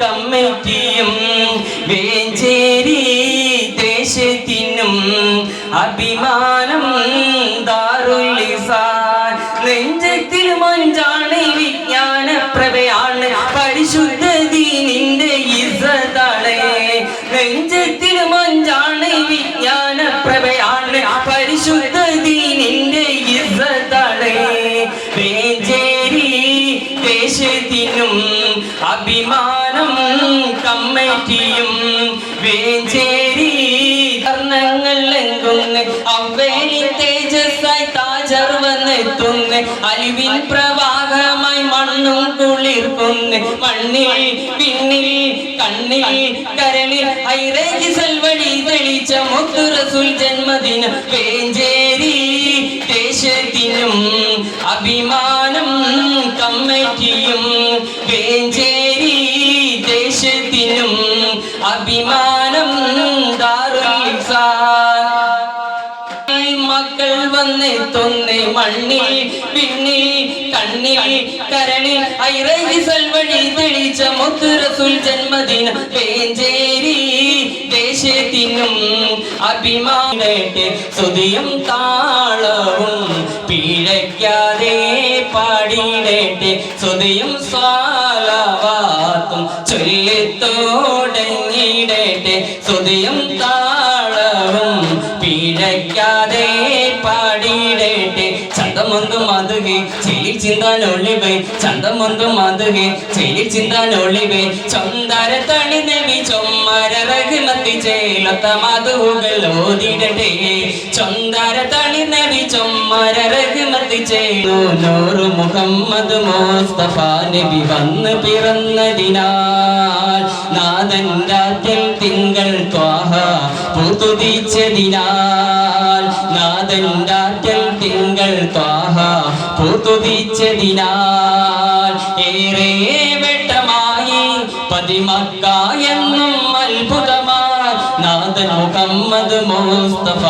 കമ്മിറ്റിയും വേഞ്ചേരി ദേശത്തിനും അഭിമാനം വേഞ്ചേരി കർണങ്ങൾ എങ്കുന്ന് അവലി തേജസ്സായി താജർ വന്നെത്തുന്ന് അലിവിൻ പ്രവാഹമായി മണ്ണും കുളിർക്കുന്ന് മണ്ണിൽ പിന്നിൽ കണ്ണിൽ കരളിൽ ഐറേജി സൽവഴി തെളിച്ച മുത്തുറസുൽ ജന്മദിന വേഞ്ചേരി ദേശത്തിനും അഭിമാനം കമ്മറ്റിയും വേഞ്ചേരി ദേശത്തിനും അഭിമാനം വന്നെത്തുന്നേ മണ്ണി പിന്നി കണ്ണി കരണി ഐറേജി സൽവഴി തെളിച്ച മുത്തുരസുൽ ജന്മദിന വേഞ്ചേരി ദേശത്തിനും അഭിമാനേട്ട് സ്തുതിയും താളവും പിഴയ്ക്കാതെ പാടിയിടട്ടെ സ്തുതിയും സ്വാലവാത്തും ചൊല്ലിത്തോടങ്ങിടട്ടെ സ്തുതിയും താളവും തണി നെവി ചൊമ്മര നെവി ചൊമ്മര മുഹമ്മദ് നബി വന്ന് പിറന്നതിനാൽ. തിങ്കൾ ത്വാഹ പൂത്തുതിച്ചതിനാൽ രാത്രിൽ തിങ്കൾ താഹ പൂത്തുതിച്ചതിനാൽ ഏറെ വെട്ടമായി പതിമക്ക എന്നും അത്ഭുതം മുഹമ്മദ് മുസ്തഫ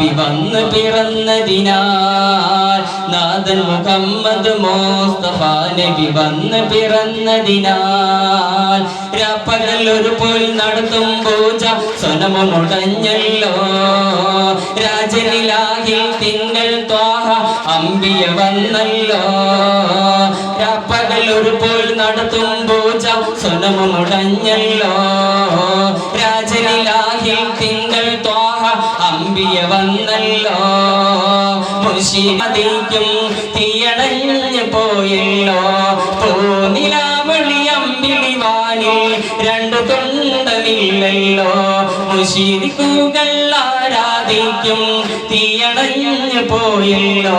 ബി വന്ന് പിറന്നതിനാൽ. നാദൻ മുഹമ്മദ് മുസ്തഫ ബി വന്ന് പിറന്നതിനാൽ. രാപ്പകൽ ഒരു പോൽ നടത്തും പൂജ സ്വനമുടഞ്ഞല്ലോ രാജനിലാഹിൽ തിങ്കൾ ത്വാഹ അമ്പിയ വന്നല്ലോ. രാപ്പകൽ ഒരു പോൽ നടത്തും പൂജ സ്വനമുടഞ്ഞല്ലോ രാജനിലാഹിൽ തിങ്കൾ ത്വാഹ അമ്പിയ വന്നല്ലോ. മുഷിമതിക്കും തീയണഞ്ഞു പോയല്ലോ. പൂനിലാവളി അമ്പിളിവാനിൽ രണ്ടു തുണ്ടമില്ലല്ലോ മുഷിരിക്കുകൾ ആരാധിക്കും തീയണഞ്ഞു പോയല്ലോ.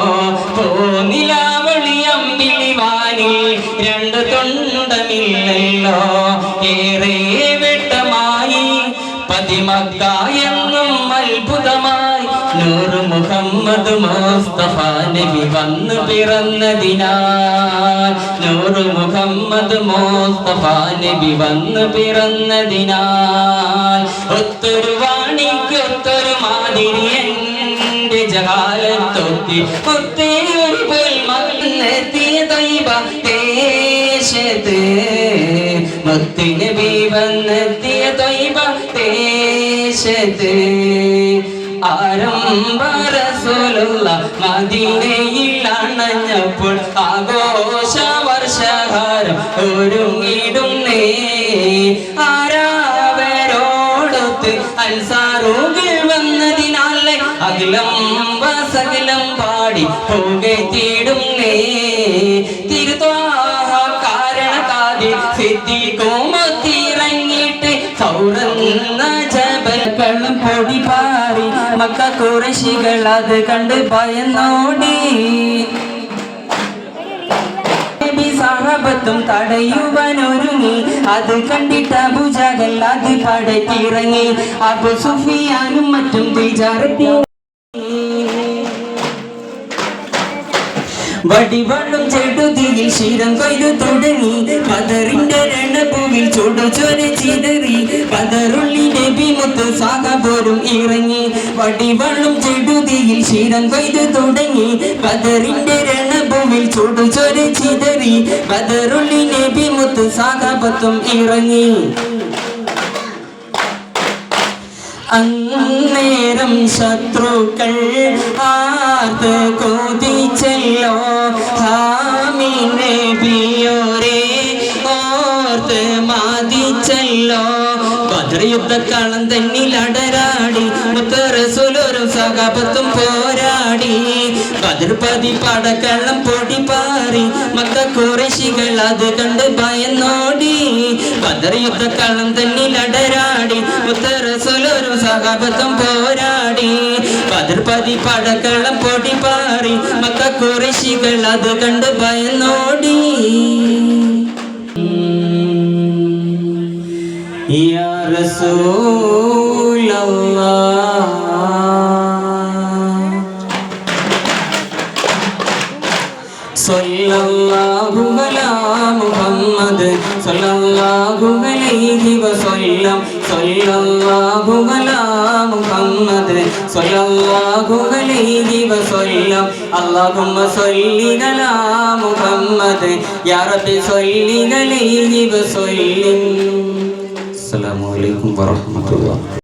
പൂനിലാവളി അമ്പിളിവാനിൽ രണ്ടു തൊണ്ടമില്ലല്ലോ ഏറെ നബി വന്ന് പിറന്നതിനാൽ. നൂറ് ഒത്തൊരു ഒത്തൊരു മാതിരി എന്റെ ജകാലത്തൊത്തി ഒത്തേ ഒരു പോൽ മകന്നെത്തിയ തൈബ ദേശത്ത് മുത്തിനബി വന്നെത്തിയ തൈബ ദേശത്ത് ആരംഭ റസൂലുള്ള മദീനയിൽ അണഞ്ഞപ്പോൾ ആഘോഷ വർഷഹാരം ഒരുങ്ങിടുന്നേ ആരാവരോടൊത്ത് അൻസാറുകൾ വന്നതിനാൽ അഖിലം വസകലം പാടി പുകഴ്ത്തിയിടുന്നേ തിരുത്വാഹ കാരണക്കാതി സിദ്ധിക്കുമൊത്തിറങ്ങിയിട്ട് സൗറന്ന ജബൽക്കളും പൊടി പാറി മക്ക കുറശികൾ അത് കണ്ട് ഭയന്നോടി സഹബത്തും തടയുവാൻ ഒരുങ്ങി. അത് കണ്ടിട്ട് അബുജാഗൽ അത് പടക്കിറങ്ങി അബു സുഫിയാനും മറ്റും വിചാരത്തി വടിവള്ളും ചെടുതിയിൽ ശീലം കൊയ്തു തുടങ്ങി. പതറിന്റെ രണഭൂവിൽ ചുടുചൊര ചൊര ചിതറി. പതറുള്ളി നബി മുത്ത് സാഗ പോലും ഇറങ്ങി. വടിവള്ളും ചെടുതിയിൽ ശീലം കൊയ്തു തുടങ്ങി. പതറിന്റെ രണഭൂവിൽ ചുടുചൊര ചൊര ചിതറി. പതറുള്ളി നബി മുത്ത് സാഗപത്തും ഇറങ്ങി. അന്നേരം ശത്രുക്കൾ ആർത്ത് കൊതിച്ചല്ലോ ഹാമിനെ ബിയോരെ ഓർത്ത് മാതിച്ചല്ലോ ഭദ്രയുദ്ധക്കളം തന്നിൽ അടരാടി മുത്തറസുലൊരു സകപത്തും പോരാടി. പതിർപതി പടക്കള്ളം പൊടി പാറി മക്ക കുറശികൾ അത് കണ്ട് ഭയന്നോടി ബദർ തന്നെ തന്നിൽ അടരാടി. ഉത്തരസൊലൊരു സകപത്തും പോരാടി. പതിർപതി പടക്കള്ളം പൊടി പാറി മക്ക കുറശികൾ അത് കണ്ട് ഭയന്നോടി Ya Rasulullah മുഹമ്മദ് മുഹമ്മദ് അള്ളാഹുമ്മ സൊല്ലികല മുഹമ്മദ് യാറബി സൊല്ലികലൈഹി വസൊല്ലിം അസ്സലാമു അലൈക്കും വറഹ്മത്തുള്ളാഹി